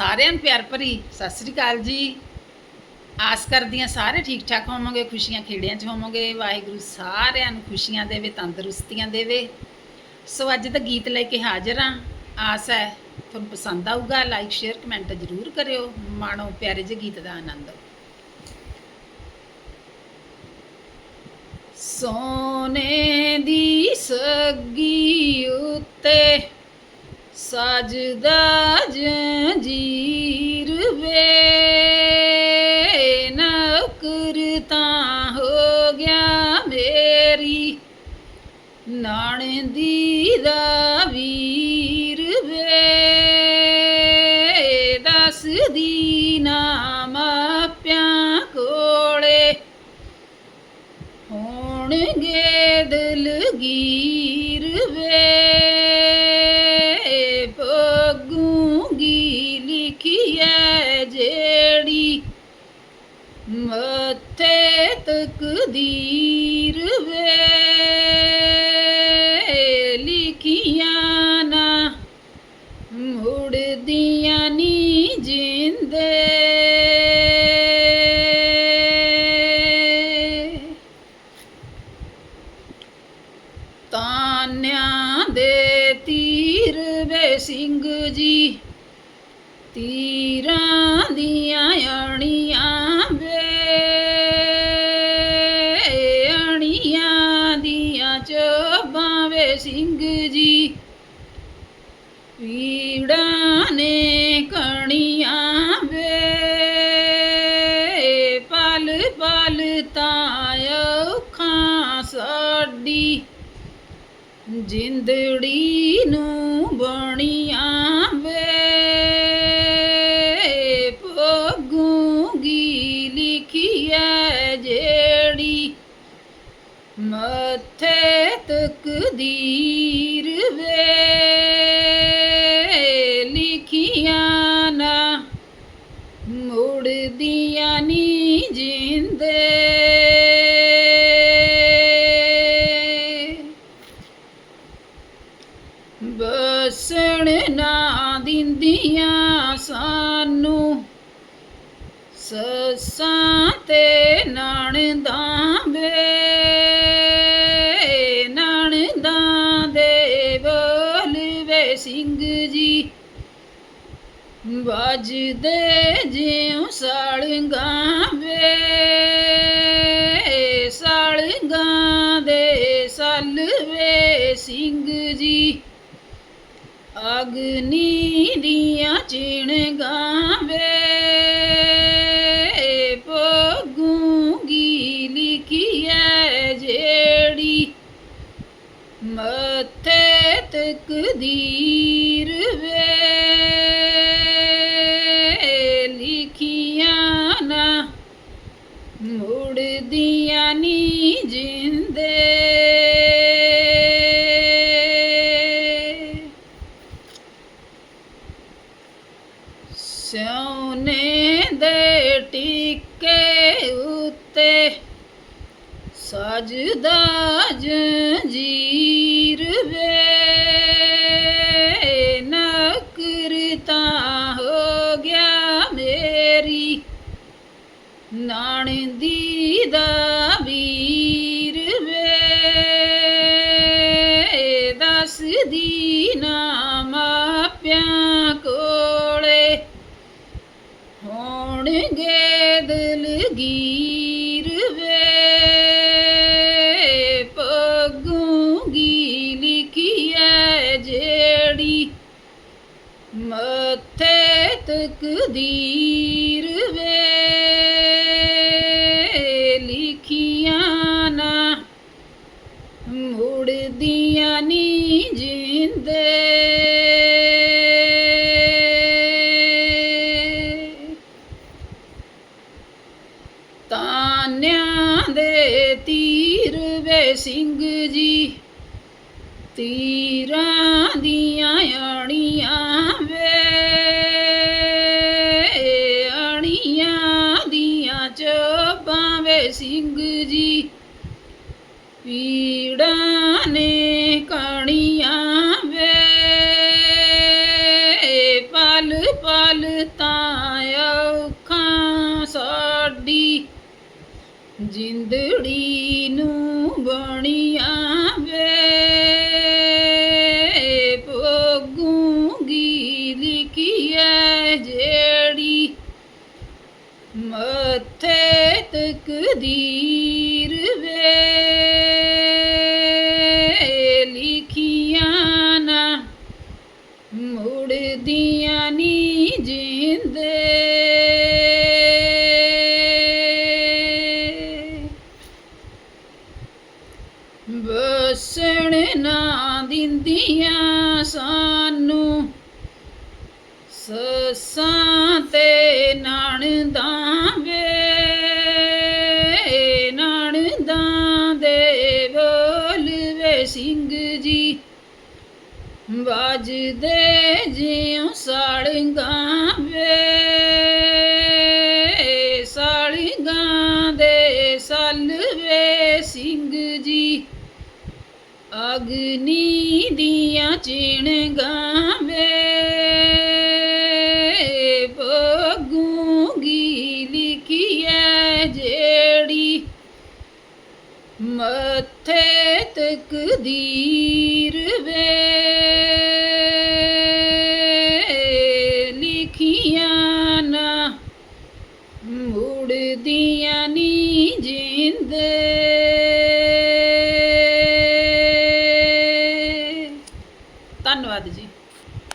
ਸਾਰਿਆਂ ਨੂੰ ਪਿਆਰ ਭਰੀ ਸਤਿ ਸ੍ਰੀ ਅਕਾਲ ਜੀ। ਆਸ ਕਰਦੀਆਂ ਸਾਰੇ ਠੀਕ ਠਾਕ ਹੋਵੋਗੇ, ਖੁਸ਼ੀਆਂ ਖੇੜਿਆਂ 'ਚ ਹੋਵੋਗੇ। ਵਾਹਿਗੁਰੂ ਸਾਰਿਆਂ ਨੂੰ ਖੁਸ਼ੀਆਂ ਦੇਵੇ, ਤੰਦਰੁਸਤੀਆਂ ਦੇਵੇ। ਸੋ ਅੱਜ ਦਾ ਗੀਤ ਲੈ ਕੇ ਹਾਜ਼ਰ ਹਾਂ। ਆਸ ਹੈ ਤੁਹਾਨੂੰ ਪਸੰਦ ਆਊਗਾ ਲਾਈਕ ਸ਼ੇਅਰ ਕਮੈਂਟ ਜ਼ਰੂਰ ਕਰਿਓ। ਮਾਣੋ ਪਿਆਰੇ ਜਿਹੇ ਗੀਤ ਦਾ ਆਨੰਦ। ਸੋਨੇ ਦੀ ਸੱਗੀ ਉੱਤੇ ਸਜਦਾ ਜੰਜੀਰ ਵੇ, ਨਕਰ ਤਾਂ ਹੋ ਗਿਆ ਮੇਰੀ। ਨਾਣ ਦੀ ਦਾ ਵੀਰ ਵੇ, ਦੱਸਦੀ ਨਾ ਮਾਪਿਆਂ ਕੋਲੇ। ਹੋਣਗੇ ਦਿਲਗੀ ਮੱਥੇ ਤਕਦੀਰ ਵੇ। ਲਿਖੀਆਂ ਨਾ, ਮੁੜਦੀਆਂ ਨੀ ਜਿੰਦੇ। ਤਾਨਿਆਂ ਦੇ ਤੀਰ ਵੇ ਸਿੰਘ ਜੀ, ਤੀਰਾਂ ਦੀਆਂ ਅਣੀਆਂ ਵੇ। ਸਿੰਘ ਜੀ। ਪੀੜਾਂ ਨੇ ਕਣੀਆਂ ਵੇ, ਪਲ ਪਲ ਤਾਂ ਅੱਖਾਂ ਸਾਡੀ। ਜਿੰਦੜੀ ਨੂੰ ਬਣੀਆਂ ਵੇ ਪਗੂੰਗੀ ਲਿਖੀਐ ਜਿਹੜੀ ਮੱਥੇ ਤਕਦੀਰ ਵੇ ਲਿਖੀਆਂ ਨਾ ਮੁੜਦੀਆਂ ਨੀ ਜਿੰਦੇ। ਬਸਣ ਨਾ ਦਿੰਦੀਆਂ ਸਾਨੂੰ ਸੱਸਾਂ ਤੇ ਨਣਦਾਂ ਜੀ ਵੱਜਦੇ ਜਿਉ ਸਾਲੰਗਾਂ ਵੇ ਸਾਲੰਗਾਂ ਦੇ ਸਲ ਸਿੰਘ ਜੀ। ਅਗਨੀ ਦੀਆਂ ਚਿਣਗਾਂ ਵੇ ਪਗੂੰਗੀ ਲਿਖੀਐ ਜਿਹੜੀ ਮੱਥੇ ਤਕਦੀਰ ਵੇ। ਲਿਖੀਆਂ ਨਾ ਮੁੜਦੀਆਂ ਨੀ ਜਿੰਦੇ। ਸੋਨੇ ਦੇ ਟਿੱਕੇ ਉੱਤੇ ਸਜਦਾ ਜੰਜੀਰ। ਨਾਣਦੀ ਦਾ ਵੀਰ ਵੇ ਦੱਸਦੀ ਨਾ ਮਾਪਿਆਂ ਕੋਲੇ। ਹੋਣਗੇ ਦਲਗੀਰ ਵੇ ਪਗੂੰਗੀ ਲਿਖੀਐ ਜਿਹੜੀ। ਮੱਥੇ ਤਕਦੀਰ ਵੇ ਮੁੜਦੀਆਂ ਨੀ ਜਿੰਦੇ ਤਾਨਿਆਂ ਦੇ ਤੀਰ ਵੇ ਸਿੰਘ ਜੀ, ਤੀਰਾਂ ਦੀਆਂ ਅਣੀਆਂ ਵੇ ਅਣੀਆਂ ਦੀਆਂ ਚੋਬਾਂ ਵੇ ਸਿੰਘ ਜੀ। ਪੀੜਾਂ ਨੇ ਕਣੀਆਂ ਵੇ ਪਲ ਪਲ ਤਾਂ ਅੱਖਾਂ ਸਾਡੀ ਜਿੰਦੜੀ ਨੂੰ ਬਣੀਆਂ ਮੱਥੇ ਤਕਦੀਰ ਵੇ। ਲਿਖੀਆਂ ਨਾ ਮੁੜਦੀਆਂ ਨੀ ਜਿੰਦੇ। ਬਸਣ ਨਾ ਦਿੰਦੀਆਂ ਸਾਨੂੰ। ਸੱਸਾਂ ਤੇ ਨਣਦਾਂ ਸਿੰਘ ਜੀ, ਵੱਜਦੇ ਜਿਉ ਸਾੜੀਆਂ ਵੇ ਸਾੜੀਆਂ ਦੇ ਸਲਵੇ ਸਿੰਘ ਜੀ। ਅਗਨੀ ਦੀਆਂ ਚਿਣਗਾਂ ਵੇ, ਭੋਗੂਗੀ ਲਿਖੀਐ ਜਿਹੜੀ ਮੱਥੇ ਤਕਦੀਰ ਵੇ। ਲਿਖੀਆਂ ਨਾ ਮੁੜਦੀਆਂ ਨੀ ਜਿੰਦੇ।